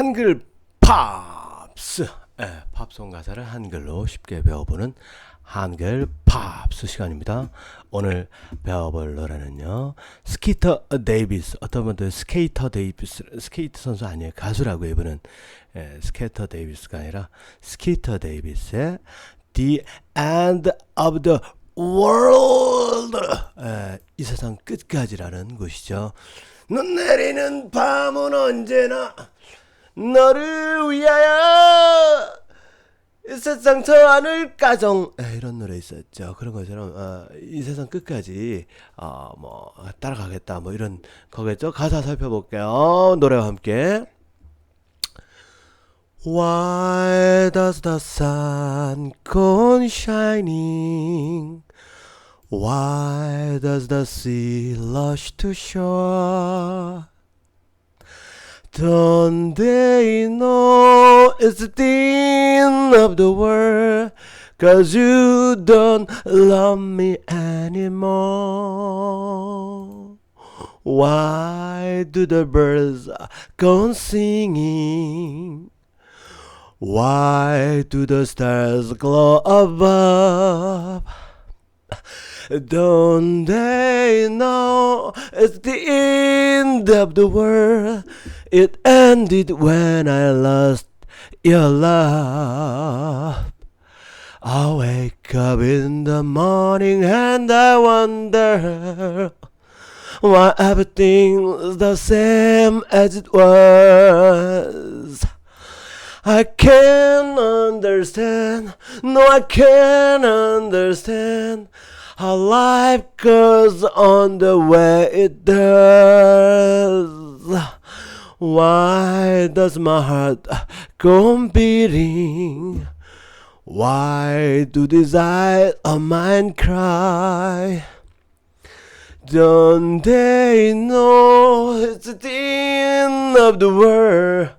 한글 팝스 예, 팝송 가사를 한글로 쉽게 배워보는 한글 팝스 시간입니다. 오늘 배워볼 노래는요. 스키터 데이비스 어떤 분들 스케이터 데이비스 스케이트 선수 아니에요 가수라고 해보는 예, 스케이터 데이비스가 아니라 스키터 데이비스의 The End of the World 예, 이 세상 끝까지라는 곳이죠. 눈 내리는 밤은 언제나 너를 위하여 이 세상 저 하늘 가정 에, 이런 노래 있었죠. 그런 것처럼 어, 이 세상 끝까지 어, 뭐 따라가겠다 뭐 이런 거겠죠. 가사 살펴볼게요. 노래와 함께. Why does the sun go shining? Why does the sea rush to shore? Don't they know it's the end of the world? Cause you don't love me anymore. Why do the birds on singing? Why do the stars glow above? Don't they know it's the end of the world? It ended when I lost your love. I wake up in the morning and I wonder why everything's the same as it was. I can't understand, no, I can't understand how life goes on the way it does. Why does my heart go beating? Why do these eyes of mine cry? Don't they know it's the end of the world?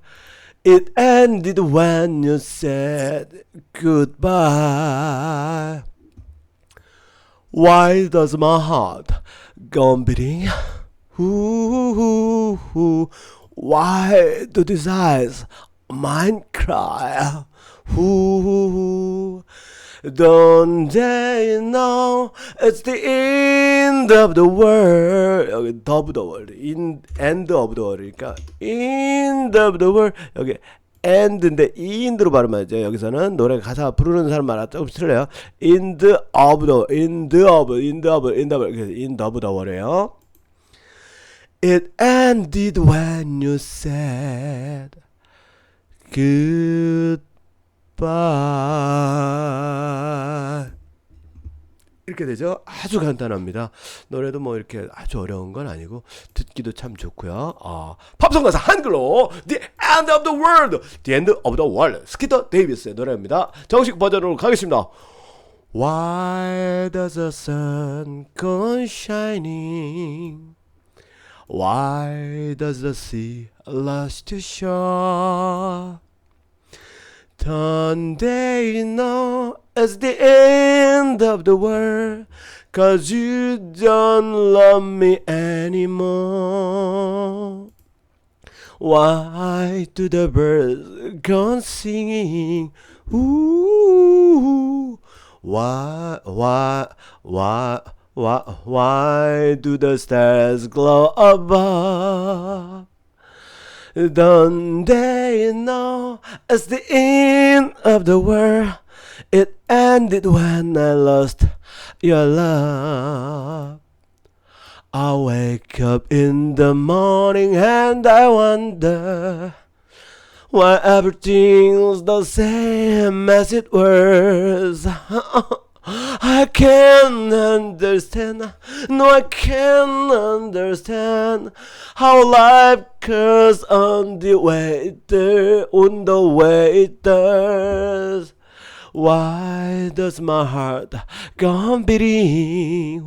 It ended when you said goodbye. Why does my heart go on beating? Ooh, why do these eyes of mine cry? Ooh, don't they know it's the end of the world? 여기 of the world, in end of the world이니까 end of the world 여기 end인데 end로 발음하죠. 여기서는 노래 가사 부르는 사람마다 조금 틀려요. end of the, end of, end of, end of, 그래서 end of the world이에요. It ended when you said goodbye. 이렇게 되죠. 아주 간단합니다. 노래도 뭐 이렇게 아주 어려운 건 아니고 듣기도 참 좋고요. 어, 팝송 가사 한글로 The End of the World, The End of the World 스키터 데이비스의 노래입니다. 정식 버전으로 가겠습니다. Why does the sun go shining? Why does the sea rush to shore? Don't they know it's the end of the world? Cause you don't love me anymore. Why do the birds go singing? Ooh, why, why, why, why, why do the stars glow above? Don't they know it's the end of the world? It ended when I lost your love. I wake up in the morning and I wonder why everything's the same as it was. I can't understand, no, I can't understand how life goes on the way it does, on the way it does. Why does my heart on beating?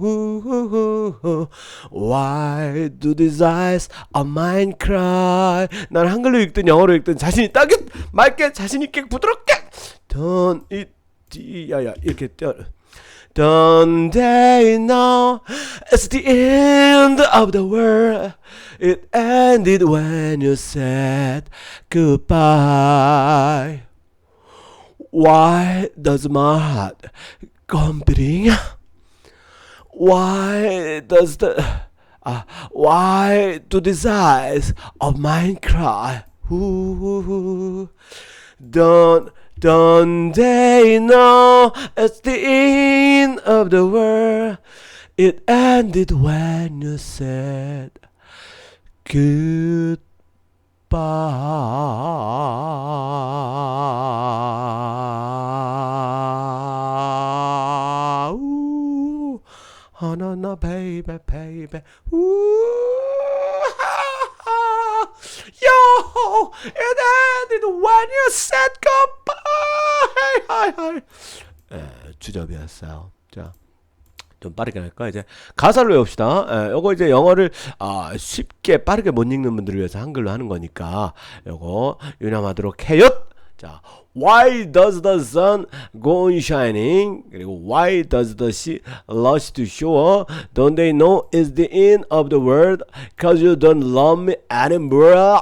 Why do these eyes of mine cry? 난 한글로 읽든 영어로 읽든 자신 있다게 맑게 자신 있게 부드럽게 Don't it 야야 이렇게 떼어 don't they know it's the end of the world? It ended when you said goodbye. Why does my heart go beating? Why does the uh, why do these eyes of mine cry? Ooh, don't don't they know it's the end of the world? It ended when you said goodbye. No baby baby. Ooh, yo, it ended when you said goodbye. 하이 하이. 에, 주접이었어요. 자. 좀 빠르게 할까 이제 가사를 외웁시다. 에, 요거 이제 영어를 아, 쉽게 빠르게 못 읽는 분들을 위해서 한글로 하는 거니까 요거 유념하도록 해요. 자, why does the sun go on shining? 그리고 why does the sea rush to shore? Don't they know it's the end of the world? Cause you don't love me anymore.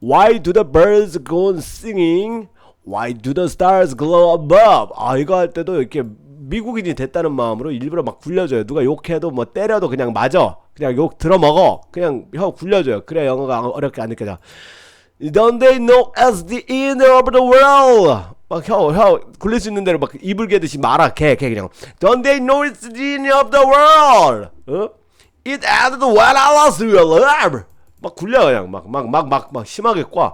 Why do the birds go on singing? Why do the stars glow above? 아 이거 할 때도 이렇게 미국인이 됐다는 마음으로 일부러 막 굴려줘요. 누가 욕해도 뭐 때려도 그냥 맞아. 그냥 욕 들어 먹어. 그냥 혀 굴려줘요. 그래야 영어가 어렵게 안 느껴져. Don't they know as the end of the world? 막 혀, 혀 굴릴 수 있는 대로 막 이불 개듯이 말아. 개, 개 그냥. Don't they know it's the end of the world? 어? It ended when I was alive. 막 굴려 그냥 막 막 막 막 막 심하게 꽈.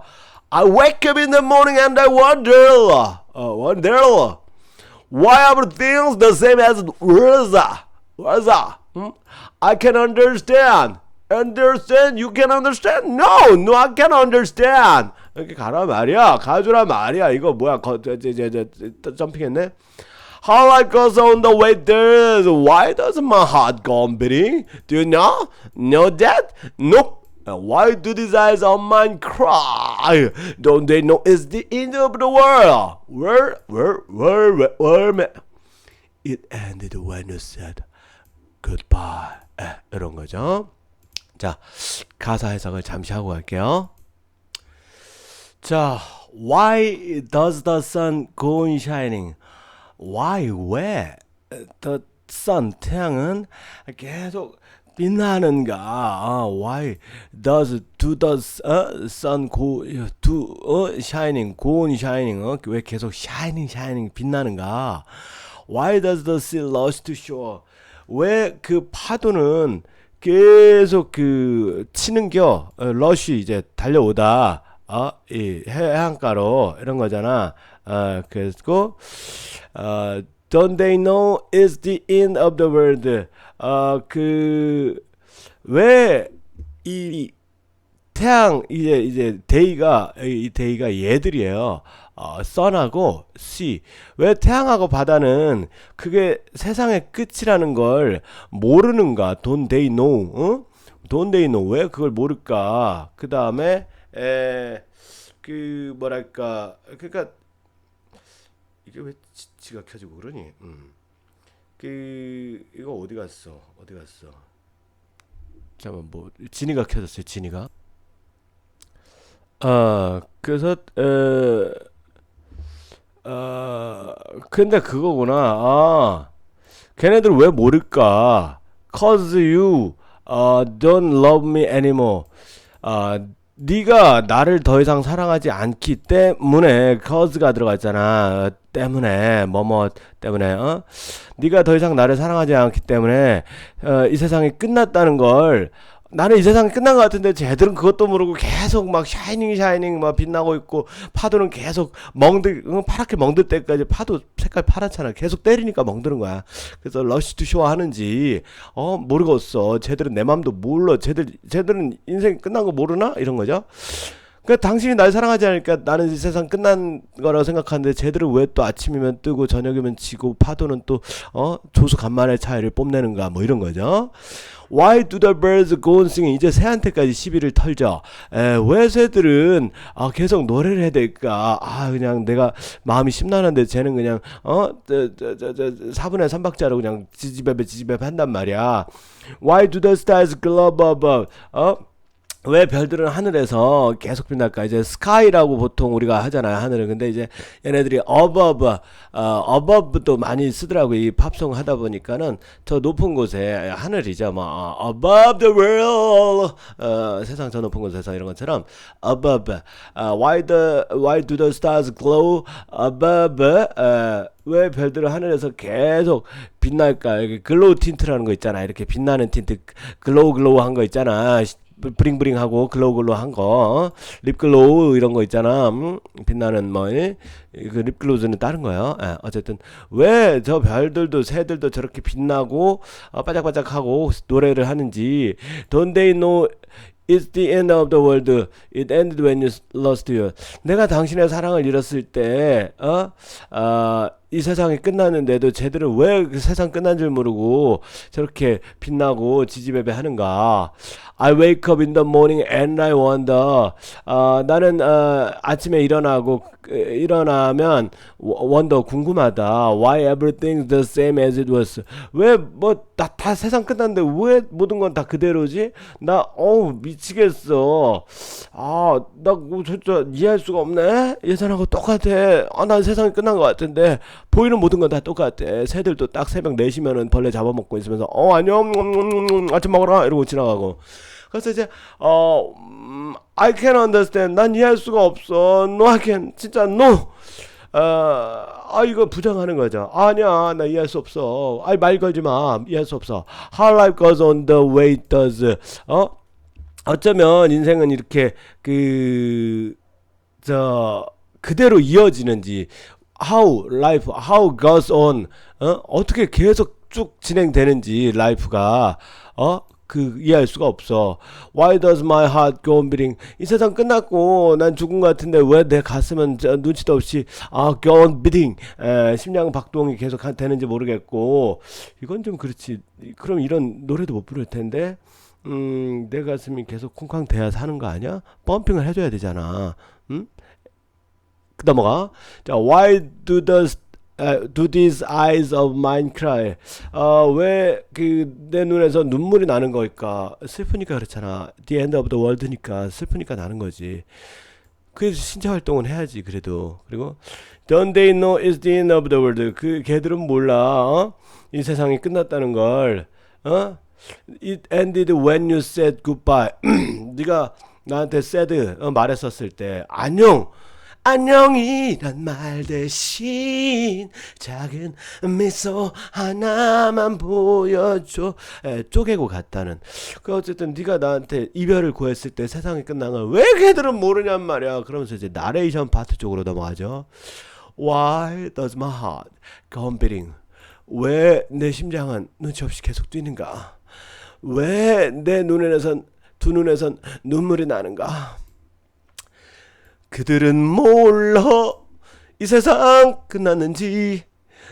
I wake up in the morning and I wonder, uh, wonder. Why are things the same as was? Was? Hmm? I can understand. Understand? You can understand? No, no, I can understand. 이렇게 가라 말이야. 가주라 말이야. 이거 뭐야? 거, 저, 저, 저, 저, 점핑했네. How I goes on the way there. Why does my heart go on beating? Do you know? Know that? Nope. And why do these eyes of mine cry? Don't they know it's the end of the world? Where, where, where, where, where, where? It ended when you said goodbye. 에, 이런 거죠. 자, 가사 해석을 잠시 하고 갈게요. 자, why does the sun go on shining? Why, 왜? The sun, 태양은 계속 빛나는가? 아, why does do the uh, sun go to uh, shining, go on shining? 어? 왜 계속 shining, shining 빛나는가? Why does the sea rush to shore? 왜 그 파도는 계속 그 치는겨? 어, 러쉬 이제 달려오다. 어, 이 해안가로 이런 거잖아. 어, 그리고 어, don't they know it's the end of the world? 어, 그, 왜, 이, 태양, 이제, 이제, 데이가, 이 데이가 얘들이에요. 어, 선하고, sea. 왜 태양하고 바다는 그게 세상의 끝이라는 걸 모르는가? Don't they know? 어? Don't they know? 왜 그걸 모를까? 그 다음에, 에, 그, 뭐랄까, 그니까, 이게 왜 지, 지가 켜지고 그러니? 음. 그 이거 어디 갔어? 어디 갔어? 잠깐 뭐 진이가 켜졌어요. 진이가. 아 그래서 에, 아 근데 그거구나. 아 걔네들 왜 모를까? Cause you uh, don't love me anymore. 아 네가 나를 더 이상 사랑하지 않기 때문에 cause가 들어가 있잖아. 때문에 뭐뭐 때문에 어? 네가 더 이상 나를 사랑하지 않기 때문에 어, 이 세상이 끝났다는 걸 나는 이 세상이 끝난 것 같은데 쟤들은 그것도 모르고 계속 막 샤이닝 샤이닝 막 빛나고 있고 파도는 계속 멍들 응, 파랗게 멍들 때까지 파도 색깔 파랗잖아. 계속 때리니까 멍드는 거야. 그래서 러시 투쇼 하는지 어 모르겠어. 쟤들은 내 맘도 몰라. 쟤들 쟤들은 인생 끝난 거 모르나? 이런 거죠 그러니까 당신이 날 사랑하지 않으니까 나는 이 세상 끝난 거라고 생각하는데 쟤들은 왜 또 아침이면 뜨고 저녁이면 지고 파도는 또 어 조수 간만에 차이를 뽐내는가 뭐 이런 거죠. Why do the birds go on singing? 이제 새한테까지 시비를 털죠. 에, 왜 새들은 아, 계속 노래를 해야 될까? 아, 그냥 내가 마음이 심란한데 쟤는 그냥 어, 저 저저 4분의 3박자로 그냥 지지배배 지지배배 한단 말이야. Why do the stars glow above? 어? 왜 별들은 하늘에서 계속 빛날까? 이제 스카이라고 보통 우리가 하잖아요, 하늘은. 근데 이제 얘네들이 above, 어, above도 많이 쓰더라고, 이 팝송 하다 보니까는 저 높은 곳에 하늘이죠, 뭐, 어, above the world, 어, 세상 저 높은 곳에서 이런 것처럼 above, 어, why the, why do the stars glow above, 어, 왜 별들은 하늘에서 계속 빛날까? 글로우 틴트라는 거 있잖아. 이렇게 빛나는 틴트, 글로우 글로우 한 거 있잖아. 브링브링하고 글로우 글로우 한 거, 립글로우 이런 거 있잖아. 음? 빛나는 뭐, 그 립글로우즈는 다른 거예요. 예, 어쨌든 왜 저 별들도 새들도 저렇게 빛나고 어, 반짝반짝하고 노래를 하는지 Don't they know It's the end of the world. It ended when you lost you. 내가 당신의 사랑을 잃었을 때, 어, 어, 이 세상이 끝났는데도 쟤들은 왜 그 세상 끝난 줄 모르고 저렇게 빛나고 지지배배 하는가? I wake up in the morning and I wonder. 어, 나는 어, 아침에 일어나고 일어나면 wonder 궁금하다. Why everything's the same as it was? 왜 뭐다 다 세상 끝났는데 왜 모든 건 다 그대로지? 나 어우 미치겠어. 아, 나뭐 진짜 이해할 수가 없네. 예전하고 똑같아. 아, 난 세상이 끝난 것 같은데 보이는 모든 건 다 똑같아. 새들도 딱 새벽 4시면은 벌레 잡아먹고 있으면서 어 안녕. 음, 음, 음, 아침 먹어라. 이러고 지나가고. 그래서 이제 어 음, I can understand. 난 이해할 수가 없어. No I can 진짜 no. 어, 아 이거 부정하는 거죠 아니야. 나 이해할 수 없어. 아이 말 걸지 마. 이해할 수 없어. How life goes on the way it does. 어? 어쩌면 인생은 이렇게 그 저 그대로 이어지는지 how life how goes on 어? 어떻게 계속 쭉 진행되는지 라이프가 어? 그 이해할 수가 없어. Why does my heart go on beating? 이 세상 끝났고 난 죽은 것 같은데 왜 내 가슴은 눈치도 없이 아 go on beating 에, 심장 박동이 계속 되는지 모르겠고 이건 좀 그렇지. 그럼 이런 노래도 못 부를 텐데 음, 내 가슴이 계속 쿵쾅 대야 사는 거 아니야? 펌핑을 해줘야 되잖아. 음? 그 넘어가. 자, why do the uh, do these eyes of mine cry? 어, 왜그 내 눈에서 눈물이 나는 걸까? 슬프니까 그렇잖아. The end of the world니까 슬프니까 나는 거지. 그래서 신체 활동은 해야지 그래도. 그리고 don't they know it's the end of the world? 그 걔들은 몰라. 어? 이 세상이 끝났다는 걸. 어? It ended when you said goodbye. 네가 나한테 said 어, 말했었을 때 안녕. 안녕이란 말 대신 작은 미소 하나만 보여줘. 에, 쪼개고 갔다는. 그 어쨌든 네가 나한테 이별을 구했을 때 세상이 끝난 걸 왜 걔들은 모르냔 말이야. 그러면서 이제 나레이션 파트 쪽으로 넘어가죠. Why does my heart go beating? 왜 내 심장은 눈치 없이 계속 뛰는가? 왜 내 눈에선 두 눈에선 눈물이 나는가 그들은 몰라. 이 세상 끝났는지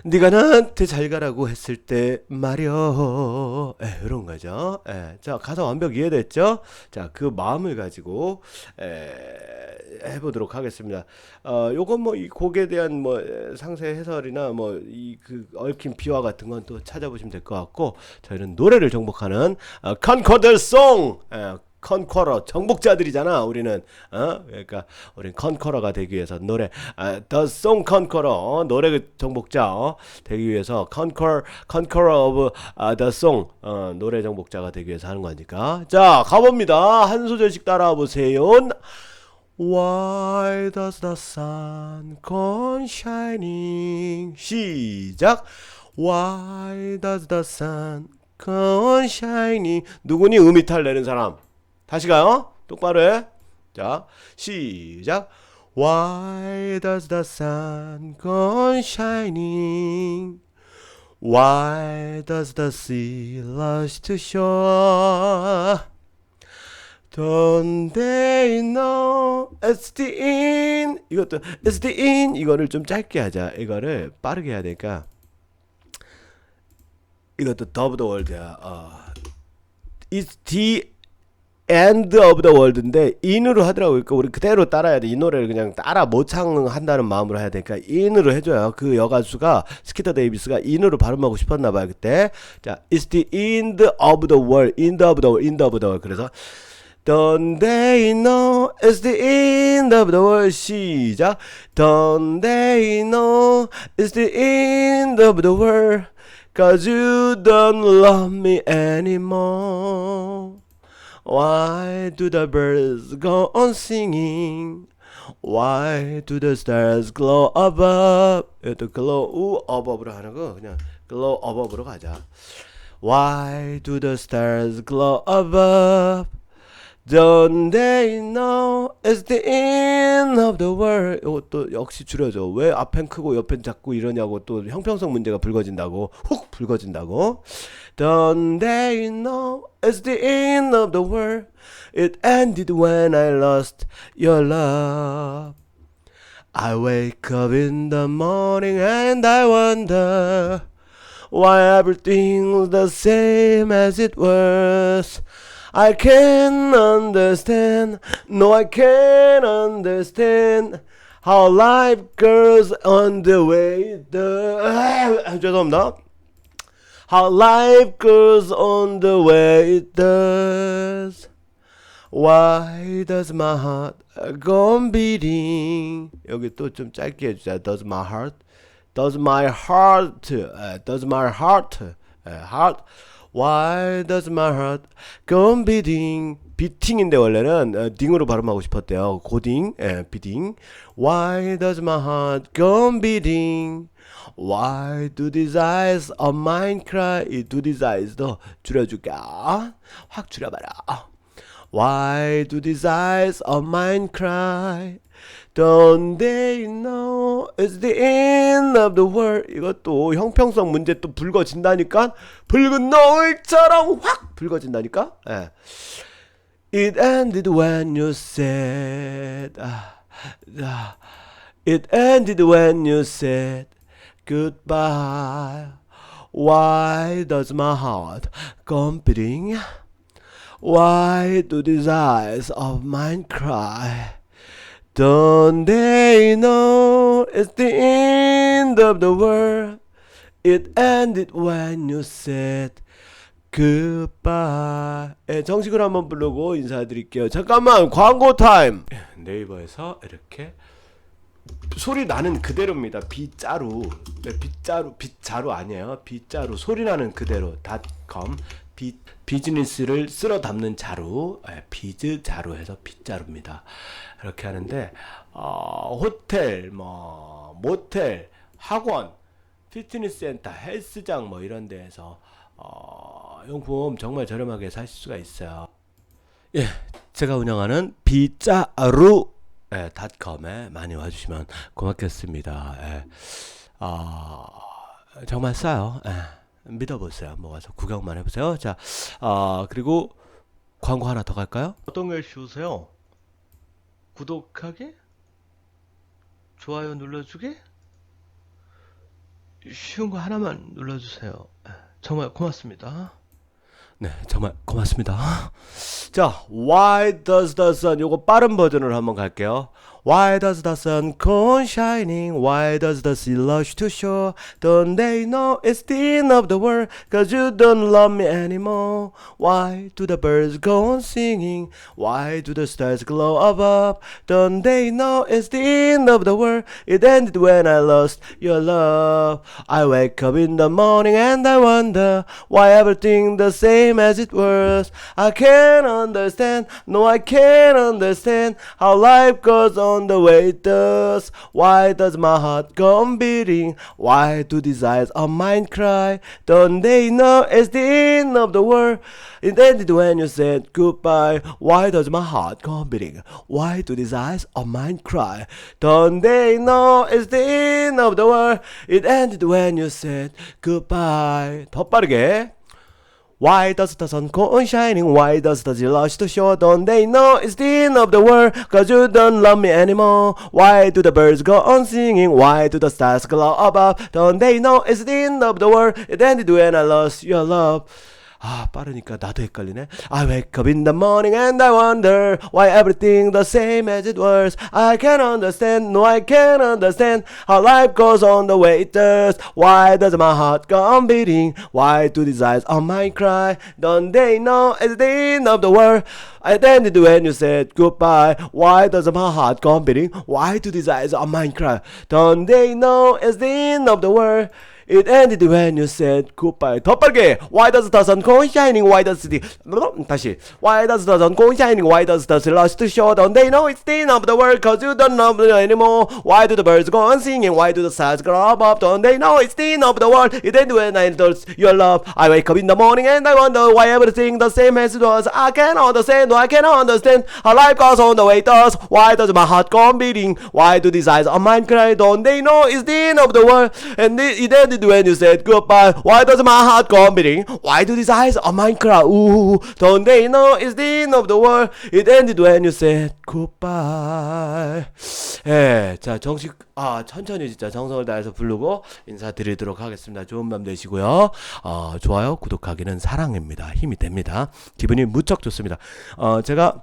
네가 나한테 잘 가라고 했을 때 말이여 에, 이런 거죠. 에, 자 가사 완벽 이해됐죠? 자그 마음을 가지고 에, 해보도록 하겠습니다. 어 요건 뭐 이 곡에 대한 뭐 상세 해설이나 뭐 이 그 얽힌 비화 같은 건 또 찾아보시면 될 것 같고 저희는 노래를 정복하는 어, 컨코더 송 에, 컨커러 정복자들이잖아 우리는 어 그러니까 우리 컨커러가 되기 위해서 노래 아, The Song 어? 노래 정복자 어? 되기 위해서 Conquer 아, Song 어, 노래 정복자가 되기 위해서 하는 거니까 자 가봅니다 한 소절씩 따라와 보세요. Why does the sun go shining? 시작. Why does the sun go shining? 누구니 음이탈 내는 사람? 다시 가요. 똑바로 해. 자, 시작. Why does the sun go shining? Why does the sea rush to shore? Don't they know it's the in 이것도 it's the in 이거를 좀 짧게 하자 이거를 빠르게 해야 되니까 이것도 더브 더 월드야 어. It's the end of the world인데 in으로 하더라고요 그러니까 우리 그대로 따라야 돼 이 노래를 그냥 따라 모창한다는 마음으로 해야 되니까 in으로 해줘요 그 여가수가 스키터 데이비스가 in으로 발음하고 싶었나 봐요 그때 자 It's the end of the world end of the world end of the world 그래서 Don't they know it's the end of the world 시작 Don't they know it's the end of the world Cause you don't love me anymore Why do the birds go on singing Why do the stars glow above 이것도 glow above로 하는 거 그냥 glow above로 가자 Why do the stars glow above Don't they know it's the end of the world? 이것도 역시 줄여줘. 왜 앞엔 크고 옆엔 작고 이러냐고 또 형평성 문제가 불거진다고 훅 불거진다고. Don't they know it's the end of the world? It ended when I lost your love. I wake up in the morning and I wonder why everything's the same as it was. I can't understand, no, I can't understand how life goes on the way it does. 죄송합니다. How life goes on the way it does. Why does my heart go beating? 여기 또 좀 짧게 해주자. Does my heart? Does my heart? 에, does my heart? 에, heart? Why does my heart go beating? 비팅인데 원래는 어, 딩으로 발음하고 싶었대요. 고딩, 예, 비팅. Why does my heart go beating? Why do these eyes of mine cry? 이 do these eyes도 줄여줄까? 확 줄여봐라. Why do these eyes of mine cry? Don't they know it's the end of the world? 이것도 형평성 문제 또 불거진다니까? 붉은 노을처럼 확 불거진다니까? 예. It ended when you said, 아, 아, It ended when you said goodbye. Why does my heart on beating? Why do these eyes of mine cry? Don't they know it's the end of the world? It ended when you said goodbye. 예, 정식으로 한번 부르고 인사드릴게요. 잠깐만 광고 타임. 네이버에서 이렇게 소리 나는 그대로입니다. 빗자루. 네, 빗자루, 빗자루 아니에요. 빗자루. 소리 나는 그대로. 닷컴. 비, 비즈니스를 쓸어 담는 자루. 예, 비즈 자루 해서 빗자루입니다. 이렇게 하는데, 어, 호텔, 뭐, 모텔, 학원, 피트니스 센터, 헬스장 뭐 이런 데에서, 어, 용품 정말 저렴하게 사실 수가 있어요. 예, 제가 운영하는 빗자루 예, 닷컴에 많이 와주시면 고맙겠습니다. 예. 아, 정말 싸요. 예, 믿어보세요. 한번 와서 구경만 해보세요. 자, 아, 그리고 광고 하나 더 갈까요? 어떤 걸 쉬우세요? 구독하기? 좋아요 눌러주기? 쉬운 거 하나만 눌러주세요. 예, 정말 고맙습니다. 네, 정말 고맙습니다. 자, Why does the sun? 요거 빠른 버전으로 한번 갈게요. Why does the sun on shining? Why does the sea rush to shore? Don't they know it's the end of the world? Cause you don't love me anymore. Why do the birds go on singing? Why do the stars glow above? Don't they know it's the end of the world? It ended when I lost your love. I wake up in the morning and I wonder why everything the same as it was. I can't understand, no, I can't understand how life goes on the way it does. Why does my heart go on beating? Why do these eyes of mine cry? Don't they know it's the end of the world? It ended when you said goodbye. Why does my heart go on beating? Why do these eyes of mine cry? Don't they know it's the end of the world? It ended when you said goodbye. 더 빠르게. Why does the sun go on shining? Why does the lush to show? Don't they know it's the end of the world? Cause you don't love me anymore. Why do the birds go on singing? Why do the stars glow above? Don't they know it's the end of the world? It ended when I lost your love. 아 빠르니까 나도 헷갈리네. I wake up in the morning and I wonder why everything the same as it was. I can't understand, no I can't understand how life goes on the way it does. Why does my heart go on beating? Why do these eyes on mine cry? Don't they know it's the end of the world? I ended when you said goodbye. Why does my heart go on beating? Why do these eyes on mine cry? Don't they know it's the end of the world? It ended when you said goodbye. 더 빠르게. Why does the sun go on shining? Why does the 다시. Why does the sun go on shining? Why does the last show? Don't they know it's the end of the world? Cause you don't love me anymore. Why do the birds go on singing? Why do the stars grow up? Don't they know it's the end of the world? It ended when I lost your love. I wake up in the morning and I wonder why everything the same as it was. I can't understand. No, I cannot understand how life goes on the way it does. Why does my heart go on beating? Why do these eyes on mine cry? Don't they know it's the end of the world? And it ended when you said goodbye. Why does my heart go beating? Why do these eyes on mine cry? Ooh, don't they know it's the end of the world? It ended when you said goodbye. 예, 자 정식 아 천천히 진짜 정성을 다해서 부르고 인사드리도록 하겠습니다. 좋은 밤 되시고요. 어, 좋아요, 구독하기는 사랑입니다. 힘이 됩니다. 기분이 무척 좋습니다. 어, 제가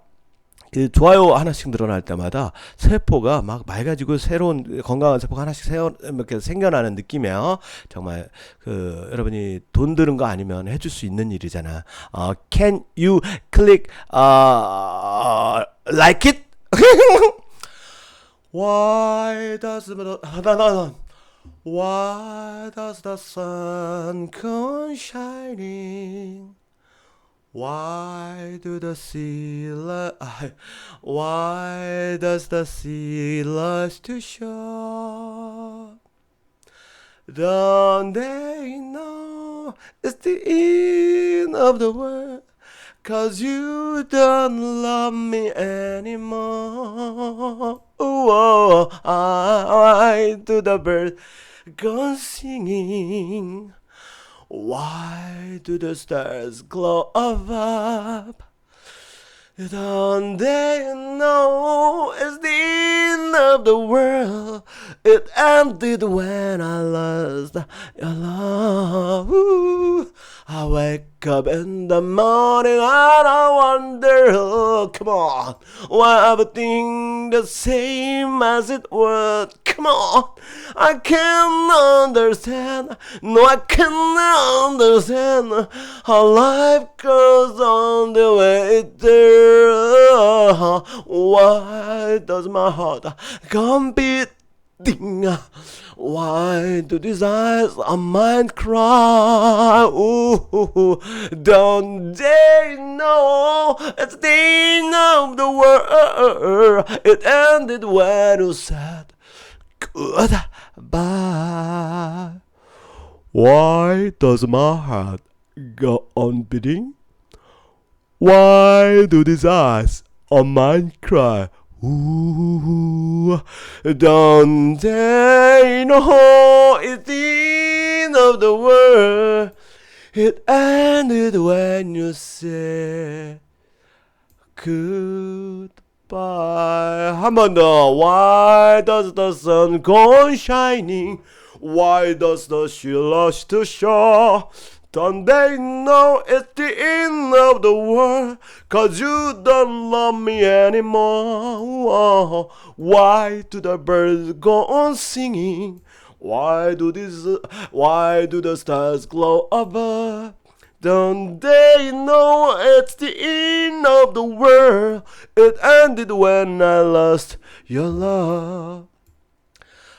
그 좋아요 하나씩 늘어날 때마다 세포가 막 맑아지고 새로운 건강한 세포가 하나씩 새어 이렇게 생겨나는 느낌이에요. 정말 그 여러분이 돈 드는 거 아니면 해줄 수 있는 일이잖아. 어, can you click uh, like it? Why does the. Why does the sun come shining? Why do the sea lu- Why does the sea lust to shore? Don't they know it's the end of the world? Cause you don't love me anymore. Oh, I do the bird go singing. Why do the stars glow above? Don't they know it's the end of the world? It ended when I lost your love. Ooh. I wake up in the morning and I wonder, oh, come on, why everything the same as it was? Come on, I can't understand. No, I can't understand how life goes on the way it does. Why does my heart come beating? Why do these eyes on mine cry? Ooh, don't they know it's the end of the world? It ended when you said goodbye. Why does my heart go on beating? Why do these eyes on mine cry? Ooh, don't they know it's the end of the world? It ended when you said goodbye. 한 번 더. Why does the sun go on shining? Why does the sea rush to shore? Don't they know it's the end of the world? Cause you don't love me anymore. Why do the birds go on singing? Why do these, why do the stars glow above? Don't they know it's the end of the world? It ended when I lost your love.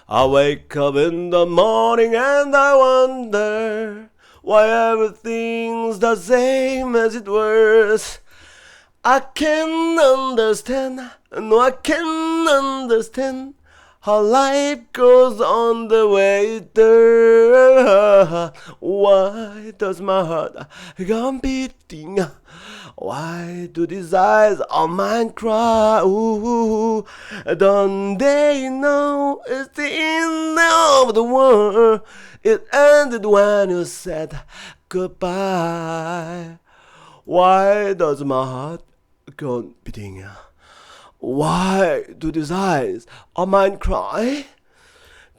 I wake up in the morning and I wonder why everything's the same as it was. I can understand, no, I can understand how life goes on the way does. Why does my heart go beating? Why do these eyes on mine cry? Ooh, don't they know it's the end of the world? It ended when you said goodbye. Why does my heart go beating? Why do these eyes of mine cry?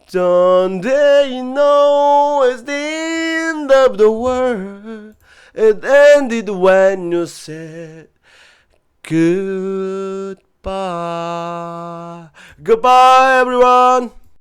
Don't they know it's the end of the world? It ended when you said goodbye. Goodbye, everyone.